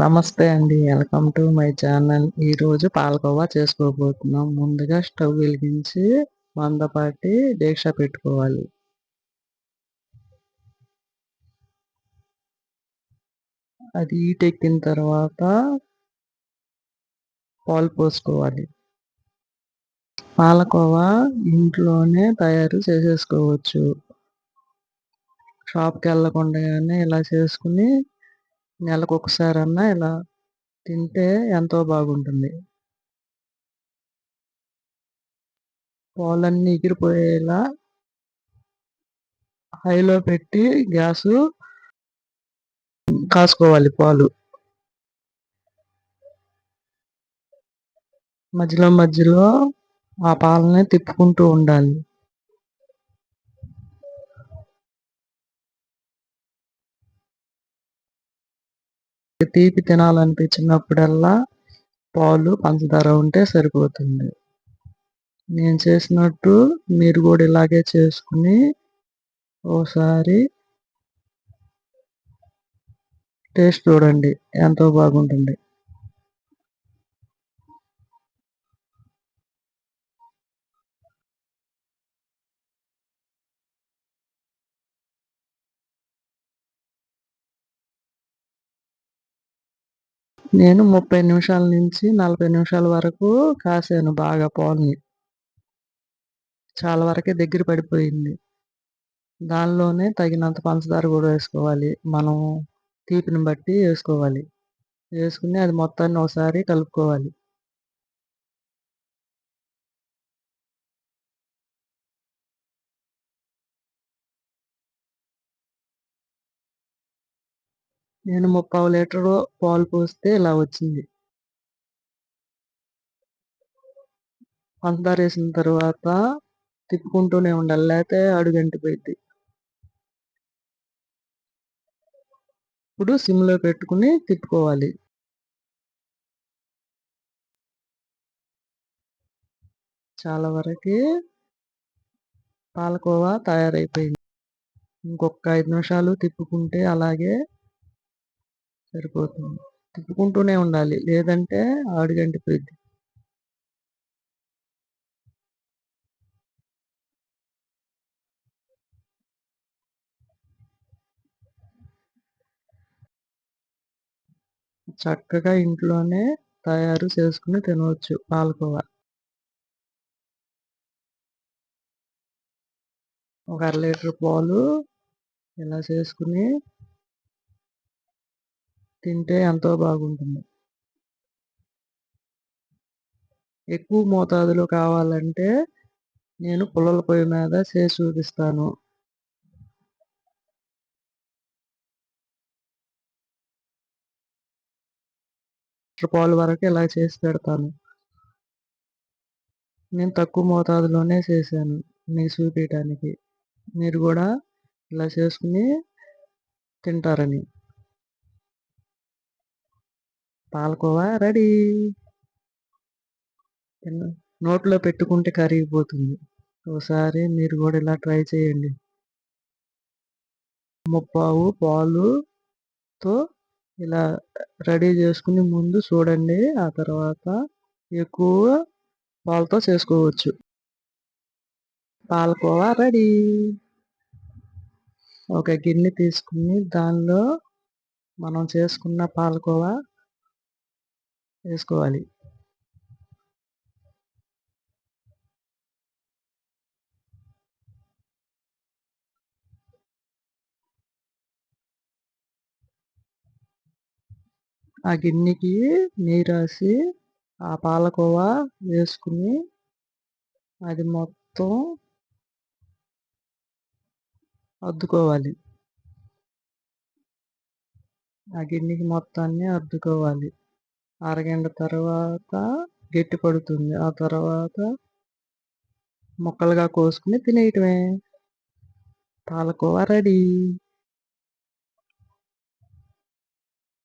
నమస్తే అండి. Welcome to my channel. ఈరోజు పాలకోవా చేసుకోబోతున్నాం. ముందుగా స్టవ్ వెలిగించి మందపాటి దీక్ష పెట్టుకోవాలి. అది హీట్ ఎక్కిన తర్వాత పాలు పోసుకోవాలి. పాలకోవా ఇంట్లోనే తయారు చేసేసుకోవచ్చు. షాప్కి వెళ్ళకుండానే ఇలా చేసుకుని నెలకు ఒకసారన్నా ఇలా తింటే ఎంతో బాగుంటుంది. పాలన్నీ ఎగిరిపోయేలా హైలో పెట్టి గ్యాసు కాసుకోవాలి పాలు. మధ్యలో మధ్యలో ఆ పాలని తిప్పుకుంటూ ఉండాలి. తీపి తినాలనిపించినప్పుడల్లా పాలు పంచదార ఉంటే సరిపోతుంది. నేను చేసినట్టు మీరు కూడా ఇలాగే చేసుకుని ఓసారి టేస్ట్ చూడండి ఎంతో బాగుంటుంది. నేను ముప్పై నిమిషాల నుంచి నలభై నిమిషాల వరకు కాసాను బాగా పాలని చాలా వరకే దగ్గర పడిపోయింది. దానిలోనే తగినంత పంచదార కూడా వేసుకోవాలి. మనం తీపిని బట్టి వేసుకోవాలి. వేసుకుని అది మొత్తాన్ని ఒకసారి కలుపుకోవాలి. నేను ముప్పావు లీటర్ పాలు పోస్తే ఇలా వచ్చింది. పంచదార వేసిన తర్వాత తిప్పుకుంటూనే ఉండాలి లేకపోతే అడుగంటిపోయింది ఇప్పుడు సిమ్లో పెట్టుకుని తిప్పుకోవాలి. చాలా వరకు పాలకోవా తయారైపోయింది. ఇంకొక ఐదు నిమిషాలు తిప్పుకుంటే అలాగే సరిపోతుంది. తిప్పుకుంటూనే ఉండాలి. లేదంటే ఆడిగంటిపోయింది చక్కగా ఇంట్లోనే తయారు చేసుకుని తినవచ్చు పాలకోవా. ఒక అర లీటర్ పాలు ఇలా చేసుకుని తింటే ఎంతో బాగుంటుంది. ఎక్కువ మోతాదులో కావాలంటే నేను పుల్లల పొయ్యి మీద చేసి చూపిస్తాను. పాలు వరకు ఇలా చేసి పెడతాను. నేను తక్కువ మోతాదులోనే చేశాను మీకు చూపించడానికి మీరు కూడా ఇలా చేసుకుని తింటారని. పాలకోవా? రెడీ. నోట్లో పెట్టుకుంటే కరిగిపోతుంది. ఒకసారి మీరు కూడా ఇలా ట్రై చేయండి. ముప్పావు పాలుతో ఇలా రెడీ చేసుకుని ముందు చూడండి. ఆ తర్వాత ఎక్కువ పాలతో చేసుకోవచ్చు. పాలకోవా రెడీ. ఒక గిన్నె తీసుకుని దానిలో మనం చేసుకున్న పాలకోవా వేసుకోవాలి ఆ గిన్నెకి నీరాసి ఆ పాలకోవా వేసుకుని అది మొత్తం అద్దుకోవాలి. ఆ గిన్నెకి మొత్తాన్ని అద్దుకోవాలి. అరగంట తర్వాత గట్టి పడుతుంది. ఆ తర్వాత ముక్కలుగా కోసుకుని తినేయటమే. పాలకోవా రెడీ.